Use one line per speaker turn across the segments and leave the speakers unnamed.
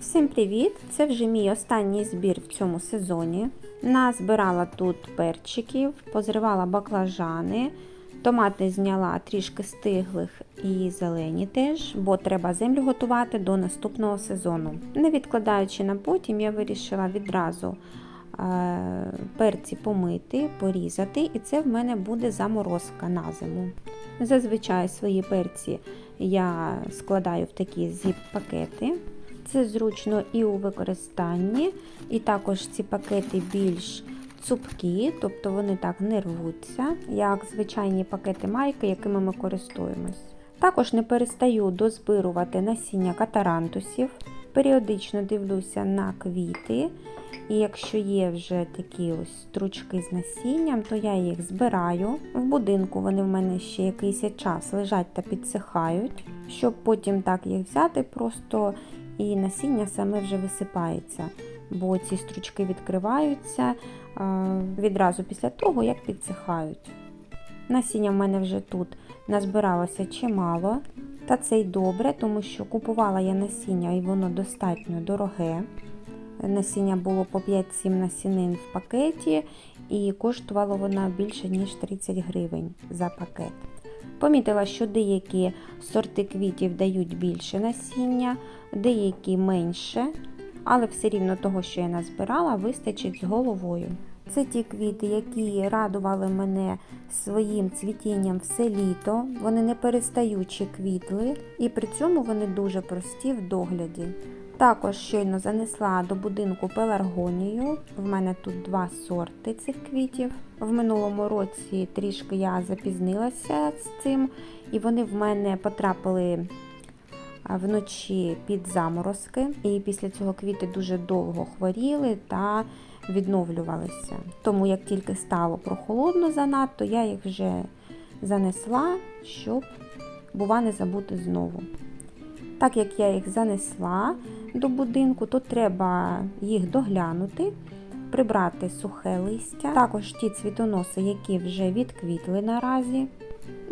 Всім привіт! Це вже мій останній збір в цьому сезоні. Назбирала тут перчиків, позривала баклажани, томати зняла трішки стиглих і зелені теж, бо треба землю готувати до наступного сезону. Не відкладаючи на потім, я вирішила відразу е, перці помити, порізати, і це в мене буде заморозка на зиму. Зазвичай свої перці я складаю в такі зіп-пакети. Це зручно і у використанні, і також ці пакети більш цупкі, тобто вони так не рвуться, як звичайні пакети майки, якими ми користуємось. Також не перестаю дозбирувати насіння катарантусів, періодично дивлюся на квіти. І якщо є вже такі ось стручки з насінням, то я їх збираю. В будинку вони в мене ще якийсь час лежать та підсихають, щоб потім так їх взяти просто і насіння саме вже висипається, бо ці стручки відкриваються відразу після того, як підсихають. Насіння в мене вже тут назбиралося чимало, та це й добре, тому що купувала я насіння і воно достатньо дороге. Насіння було по 5-7 насінин в пакеті, і коштувало воно більше, ніж 30 гривень за пакет. Помітила, що деякі сорти квітів дають більше насіння, деякі менше, але все рівно того, що я назбирала, вистачить з головою. Це ті квіти, які радували мене своїм цвітінням все літо. Вони не перестаючи квітли, і при цьому вони дуже прості в догляді. Також щойно занесла до будинку пеларгонію. В мене тут два сорти цих квітів. В минулому році трішки я запізнилася з цим, і вони в мене потрапили вночі під заморозки. І після цього квіти дуже довго хворіли та відновлювалися. Тому як тільки стало прохолодно занадто, я їх вже занесла, щоб, бува, не забути знову. Так як я їх занесла до будинку, то треба їх доглянути, прибрати сухе листя, також ті цвітоноси, які вже відквітли наразі.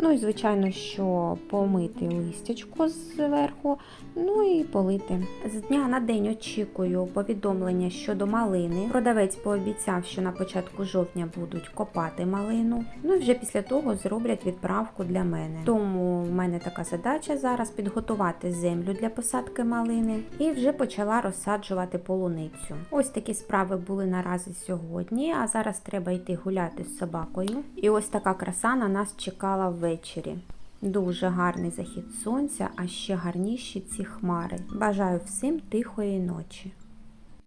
Ну і, звичайно, що помити листячко зверху, ну і полити. З дня на день очікую повідомлення щодо малини. Продавець пообіцяв, що на початку жовтня будуть копати малину. Ну і вже після того зроблять відправку для мене. Тому в мене така задача зараз підготувати землю для посадки малини і вже почала розсаджувати полуницю. Ось такі справи були наразі сьогодні, а зараз треба йти гуляти з собакою. І ось така краса на нас чекала ввечері. Дуже гарний захід сонця, а ще гарніші ці хмари. Бажаю всім тихої ночі.